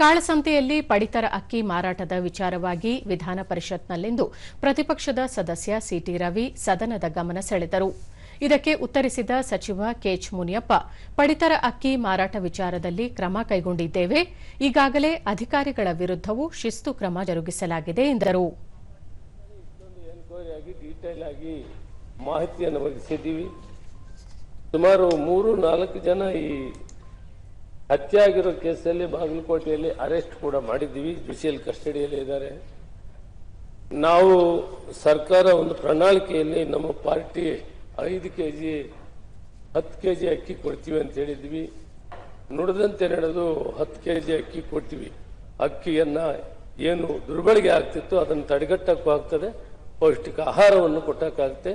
ಕಾಳಸಂತೆಯಲ್ಲಿ ಪಡಿತರ ಅಕ್ಕಿ ಮಾರಾಟದ ವಿಚಾರವಾಗಿ ವಿಧಾನ ಪರಿಷತ್ನಲ್ಲಿಂದು ಪ್ರತಿಪಕ್ಷದ ಸದಸ್ಯ ಸಿಟಿ ರವಿ ಸದನದ ಗಮನ ಸೆಳೆದರು. ಇದಕ್ಕೆ ಉತ್ತರಿಸಿದ ಸಚಿವ ಕೆಎಚ್ ಮುನಿಯಪ್ಪ, ಪಡಿತರ ಅಕ್ಕಿ ಮಾರಾಟ ವಿಚಾರದಲ್ಲಿ ಕ್ರಮ ಕೈಗೊಂಡಿದ್ದೇವೆ. ಈಗಾಗಲೇ ಅಧಿಕಾರಿಗಳ ವಿರುದ್ದವೂ ಶಿಸ್ತು ಕ್ರಮ ಜರುಗಿಸಲಾಗಿದೆ ಎಂದರು. ಮಾಹಿತಿಯನ್ನು ಸುಮಾರು ಜನ ಈ ಹತ್ಯೆ ಆಗಿರೋ ಕೇಸಲ್ಲಿ ಬಾಗಲಕೋಟೆಯಲ್ಲಿ ಅರೆಸ್ಟ್ ಕೂಡ ಮಾಡಿದ್ದೀವಿ. ಜುಡಿಷಿಯಲ್ ಕಸ್ಟಡಿಯಲ್ಲಿ ಇದ್ದಾರೆ. ನಾವು ಸರ್ಕಾರ ಒಂದು ಪ್ರಣಾಳಿಕೆಯಲ್ಲಿ ನಮ್ಮ ಪಾರ್ಟಿ ಐದು ಕೆ ಜಿ ಹತ್ತು ಕೆ ಜಿ ಅಕ್ಕಿ ಕೊಡ್ತೀವಿ ಅಂತ ಹೇಳಿದ್ವಿ. ನುಡಿದಂತೆ ನಡೆದು ಹತ್ತು ಕೆ ಜಿ ಅಕ್ಕಿ ಕೊಡ್ತೀವಿ. ಅಕ್ಕಿಯನ್ನ ಏನು ದುರ್ಬಳಕೆ ಆಗ್ತಿತ್ತು ಅದನ್ನು ತಡೆಗಟ್ಟಕ್ಕೂ ಆಗ್ತದೆ. ಪೌಷ್ಟಿಕ ಆಹಾರವನ್ನು ಕೊಟ್ಟಕ್ಕಾಗುತ್ತೆ.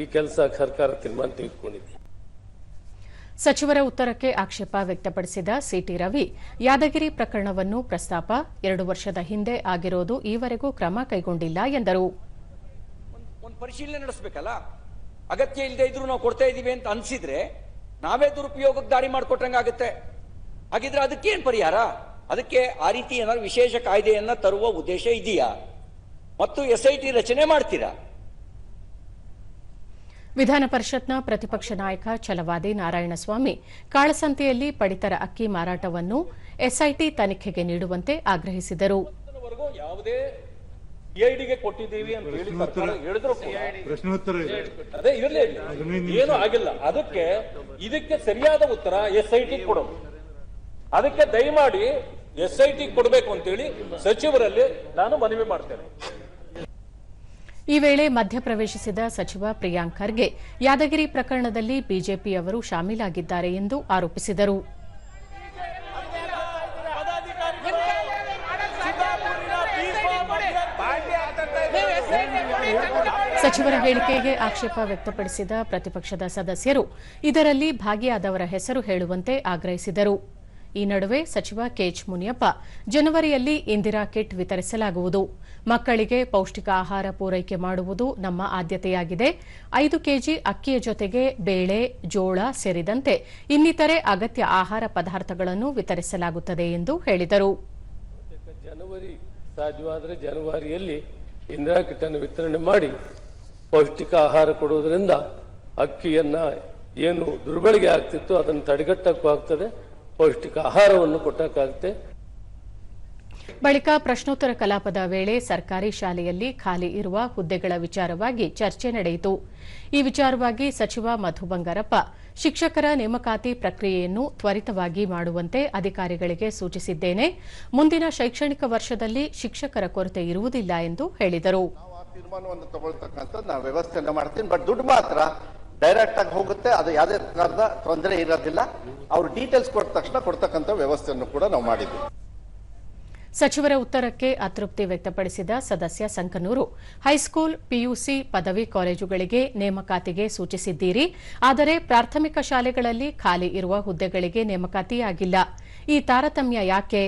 ಈ ಕೆಲಸ ಸರ್ಕಾರ ತೀರ್ಮಾನ ತೆಗೆದುಕೊಂಡಿದೆ. ಸಚಿವರ ಉತ್ತರಕ್ಕೆ ಆಕ್ಷೇಪ ವ್ಯಕ್ತಪಡಿಸಿದ ಸಿಟಿ ರವಿ, ಯಾದಗಿರಿ ಪ್ರಕರಣವನ್ನು ಪ್ರಸ್ತಾಪ ಎರಡು ವರ್ಷದ ಹಿಂದೆ ಆಗಿರೋದು ಈವರೆಗೂ ಕ್ರಮ ಕೈಗೊಂಡಿಲ್ಲ ಎಂದರು. ಪರಿಶೀಲನೆ ನಡೆಸಬೇಕಲ್ಲ? ಅಗತ್ಯ ಇಲ್ಲದೆ ಇದ್ರು ನಾವು ಕೊಡ್ತಾ ಇದೀವಿ ಅಂತ ಅನ್ಸಿದ್ರೆ ನಾವೇ ದುರುಪಯೋಗಕ್ಕೆ ದಾರಿ ಮಾಡಿಕೊಟ್ಟಂಗಾಗುತ್ತೆ ಹಾಗಿದ್ರೆ ಅದಕ್ಕೇನ್ ಪರಿಹಾರ? ಅದಕ್ಕೆ ಆ ರೀತಿ ಏನಾದ್ರು ವಿಶೇಷ ಕಾಯ್ದೆಯನ್ನ ತರುವ ಉದ್ದೇಶ ಇದೆಯಾ? ಮತ್ತು ಎಸ್ ಐ ಟಿ ರಚನೆ ಮಾಡ್ತೀರಾ? ವಿಧಾನ ಪರಿಷತ್ನ ಪ್ರತಿಪಕ್ಷ ನಾಯಕ ಚಲವಾದಿ ನಾರಾಯಣಸ್ವಾಮಿ ಕಾಳಸಂತೆಯಲ್ಲಿ ಪಡಿತರ ಅಕ್ಕಿ ಮಾರಾಟವನ್ನು ಎಸ್ಐಟಿ ತನಿಖೆಗೆ ನೀಡುವಂತೆ ಆಗ್ರಹಿಸಿದರು. ವರೆಗೂ ಯಾವುದೇ ಸಿಐಡಿಗೆ ಕೊಟ್ಟಿದ್ದೀವಿ ಅಂತ ಹೇಳಿ ಸರ್ಕಾರ ಹೇಳಿದ್ರು ಪ್ರಶ್ನೋತ್ತರ ಇದೆ. ಅದೇ ಇರಲಿ ಏನು ಆಗಿಲ್ಲ. ಅದಕ್ಕೆ ಇದಕ್ಕೆ ಸರಿಯಾದ ಉತ್ತರ ಎಸ್ ಐ ಟಿ ಕೊಡೋದು. ಅದಕ್ಕೆ ದಯಮಾಡಿ ಎಸ್ ಐ ಟಿ ಕೊಡಬೇಕು ಅಂತೇಳಿ ಸಚಿವರಲ್ಲಿ ನಾನು ಮನವಿ ಮಾಡ್ತೇನೆ. ಈ ವೇಳೆ ಮಧ್ಯಪ್ರವೇಶಿಸಿದ ಸಚಿವ ಪ್ರಿಯಾಂಕ್ ಖರ್ಗೆ, ಯಾದಗಿರಿ ಪ್ರಕರಣದಲ್ಲಿ ಬಿಜೆಪಿಯವರು ಶಾಮೀಲಾಗಿದ್ದಾರೆ ಎಂದು ಆರೋಪಿಸಿದರು. ಸಚಿವರ ಹೇಳಿಕೆಗೆ ಆಕ್ಷೇಪ ವ್ಯಕ್ತಪಡಿಸಿದ ಪ್ರತಿಪಕ್ಷದ ಸದಸ್ಯರು ಇದರಲ್ಲಿ ಭಾಗಿಯಾದವರ ಹೆಸರು ಹೇಳುವಂತೆ ಆಗ್ರಹಿಸಿದರು. ಈ ನಡುವೆ ಸಚಿವ ಕೆಎಚ್ ಮುನಿಯಪ್ಪ ಜನವರಿಯಲ್ಲಿ ಇಂದಿರಾ ಕಿಟ್ ವಿತರಿಸಲಾಗುವುದು. ಮಕ್ಕಳಿಗೆ ಪೌಷ್ಟಿಕ ಆಹಾರ ಪೂರೈಕೆ ಮಾಡುವುದು ನಮ್ಮ ಆದ್ಯತೆಯಾಗಿದೆ. ಐದು ಕೆಜಿ ಅಕ್ಕಿಯ ಜೊತೆಗೆ ಬೇಳೆ, ಜೋಳ ಸೇರಿದಂತೆ ಇನ್ನಿತರೆ ಅಗತ್ಯ ಆಹಾರ ಪದಾರ್ಥಗಳನ್ನು ವಿತರಿಸಲಾಗುತ್ತದೆ ಎಂದು ಹೇಳಿದರು. ಜನವರಿ ಸಾಧ್ಯವಾದರೆ ಜನವರಿಯಲ್ಲಿ ಇಂದಿರಾ ಕಿಟ್ಟನ್ನು ವಿತರಣೆ ಮಾಡಿ ಪೌಷ್ಟಿಕ ಆಹಾರ ಕೊಡುವುದರಿಂದ ಅಕ್ಕಿಯನ್ನ ಏನು ದುರ್ಬಳಕೆ ಆಗ್ತಿತ್ತು ಅದನ್ನು ತಡೆಗಟ್ಟಕ್ಕೂ ಆಗ್ತದೆ. ಪೌಷ್ಟಿಕ ಆಹಾರವನ್ನು ಕೊಟ್ಟಕ್ಕಾಗುತ್ತೆ. ಬಳಿಕ ಪ್ರಶ್ನೋತ್ತರ ಕಲಾಪದ ವೇಳೆ ಸರ್ಕಾರಿ ಶಾಲೆಯಲ್ಲಿ ಖಾಲಿ ಇರುವ ಹುದ್ದೆಗಳ ವಿಚಾರವಾಗಿ ಚರ್ಚೆ ನಡೆಯಿತು. ಈ ವಿಚಾರವಾಗಿ ಸಚಿವ ಮಧು ಬಂಗಾರಪ್ಪ ಶಿಕ್ಷಕರ ನೇಮಕಾತಿ ಪ್ರಕ್ರಿಯೆಯನ್ನು ತ್ವರಿತವಾಗಿ ಮಾಡುವಂತೆ ಅಧಿಕಾರಿಗಳಿಗೆ ಸೂಚಿಸಿದ್ದೇನೆ. ಮುಂದಿನ ಶೈಕ್ಷಣಿಕ ವರ್ಷದಲ್ಲಿ ಶಿಕ್ಷಕರ ಕೊರತೆ ಇರುವುದಿಲ್ಲ ಎಂದು ಹೇಳಿದರು. ಡೈರೆಕ್ಟ್ ಆಗಿ ಹೋಗುತ್ತೆ. ಅದು ಯಾವುದೇ ತರಹದ ತೊಂದರೆ ಇರೋದಿಲ್ಲ. ಅವರು ಡೀಟೇಲ್ಸ್ ಕೊಟ್ಟ ತಕ್ಷಣ ಕೊಡ್ತಕ್ಕಂಥ ವ್ಯವಸ್ಥೆಯನ್ನು ಕೂಡ ನಾವು ಮಾಡಿದ್ವಿ. ಸಚಿವರ ಉತ್ತರಕ್ಕೆ ಅತೃಪ್ತಿ ವ್ಯಕ್ತಪಡಿಸಿದ ಸದಸ್ಯ ಸಂಕನೂರು. ಹೈಸ್ಕೂಲ್, ಪಿಯುಸಿ ಪದವಿ ಕಾಲೇಜುಗಳಿಗೆ ನೇಮಕಾತಿಗೆ ಸೂಚಿಸಿದ್ದೀರಿ. ಆದರೆ ಪ್ರಾಥಮಿಕ ಶಾಲೆಗಳಲ್ಲಿ ಖಾಲಿ ಇರುವ ಹುದ್ದೆಗಳಿಗೆ ನೇಮಕಾತಿಯಾಗಿಲ್ಲ. ಈ ತಾರತಮ್ಯ ಯಾಕೆ?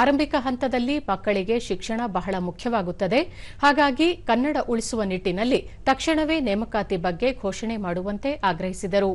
ಆರಂಭಿಕ ಹಂತದಲ್ಲಿ ಮಕ್ಕಳಿಗೆ ಶಿಕ್ಷಣ ಬಹಳ ಮುಖ್ಯವಾಗುತ್ತದೆ. ಹಾಗಾಗಿ ಕನ್ನಡ ಉಳಿಸುವ ನಿಟ್ಟಿನಲ್ಲಿ ತಕ್ಷಣವೇ ನೇಮಕಾತಿ ಬಗ್ಗೆ ಘೋಷಣೆ ಮಾಡುವಂತೆ ಆಗ್ರಹಿಸಿದರು.